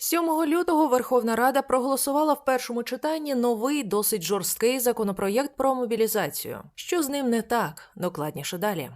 7 лютого Верховна Рада проголосувала в першому читанні новий досить жорсткий законопроєкт про мобілізацію. Що з ним не так? Докладніше далі.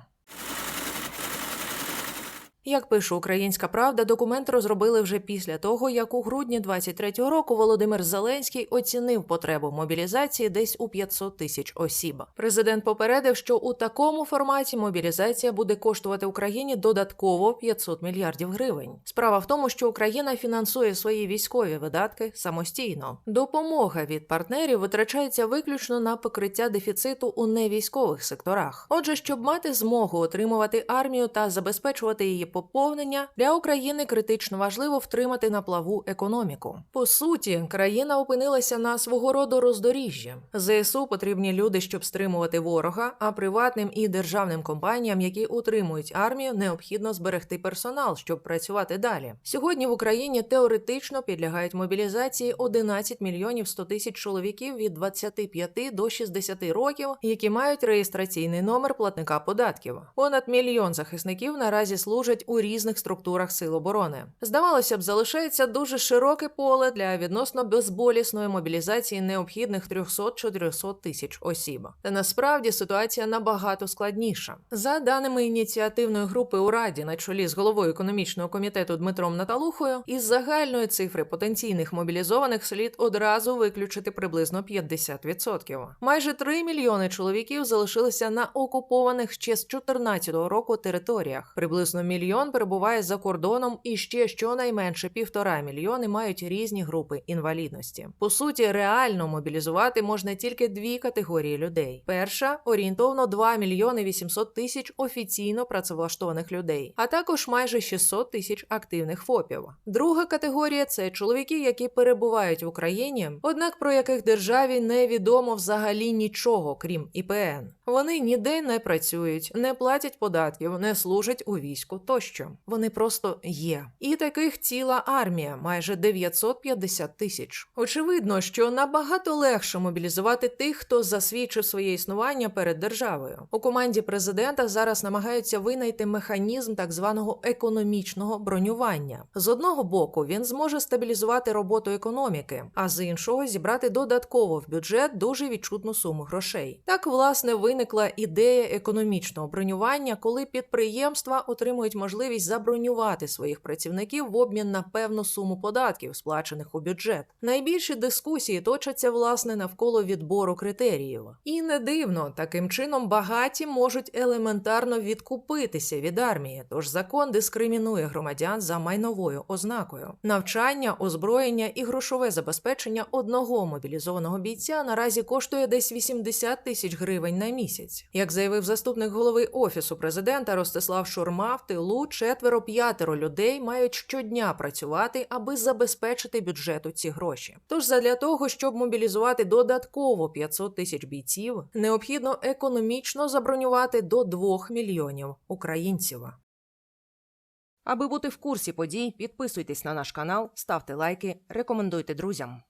Як пише Українська Правда, документ розробили вже після того, як у грудні 23-го року Володимир Зеленський оцінив потребу мобілізації десь у 500 тисяч осіб. Президент попередив, що у такому форматі мобілізація буде коштувати Україні додатково 500 мільярдів гривень. Справа в тому, що Україна фінансує свої військові видатки самостійно. Допомога від партнерів витрачається виключно на покриття дефіциту у невійськових секторах. Отже, щоб мати змогу отримувати армію та забезпечувати її поповнення, для України критично важливо втримати на плаву економіку. По суті, країна опинилася на свого роду роздоріжжі. ЗСУ потрібні люди, щоб стримувати ворога, а приватним і державним компаніям, які утримують армію, необхідно зберегти персонал, щоб працювати далі. Сьогодні в Україні теоретично підлягають мобілізації 11 мільйонів 100 тисяч чоловіків від 25 до 60 років, які мають реєстраційний номер платника податків. Понад мільйон захисників наразі служать у різних структурах сил оборони. Здавалося б, залишається дуже широке поле для відносно безболісної мобілізації необхідних 300-400 тисяч осіб. Та насправді ситуація набагато складніша. За даними ініціативної групи у Раді на чолі з головою економічного комітету Дмитром Наталухою, із загальної цифри потенційних мобілізованих слід одразу виключити приблизно 50%. Майже 3 мільйони чоловіків залишилися на окупованих ще з 2014 року територіях. Приблизно мільйон перебуває за кордоном, і ще щонайменше півтора мільйони мають різні групи інвалідності. По суті, реально мобілізувати можна тільки дві категорії людей: перша орієнтовно 2 мільйони 800 тисяч офіційно працевлаштованих людей, а також майже 600 тисяч активних ФОПів. Друга категорія це чоловіки, які перебувають в Україні, однак про яких державі невідомо взагалі нічого, крім ІПН. Вони ніде не працюють, не платять податків, не служать у війську тощо. Вони просто є. І таких ціла армія, майже 950 тисяч. Очевидно, що набагато легше мобілізувати тих, хто засвідчив своє існування перед державою. У команді президента зараз намагаються винайти механізм так званого економічного бронювання. З одного боку, він зможе стабілізувати роботу економіки, а з іншого зібрати додатково в бюджет дуже відчутну суму грошей. Так, власне, виникла ідея економічного бронювання, коли підприємства отримують можливість забронювати своїх працівників в обмін на певну суму податків, сплачених у бюджет. Найбільші дискусії точаться власне навколо відбору критеріїв. І не дивно, таким чином багаті можуть елементарно відкупитися від армії, тож закон дискримінує громадян за майновою ознакою. Навчання, озброєння і грошове забезпечення одного мобілізованого бійця наразі коштує десь 80 тисяч гривень на місяць. Як заявив заступник голови офісу президента Ростислав Шурма, в тилу четверо-п'ятеро людей мають щодня працювати, аби забезпечити бюджету ці гроші. Тож, задля того, щоб мобілізувати додатково 500 тисяч бійців, необхідно економічно забронювати до 2 мільйонів українців. Аби бути в курсі подій, підписуйтесь на наш канал, ставте лайки, рекомендуйте друзям.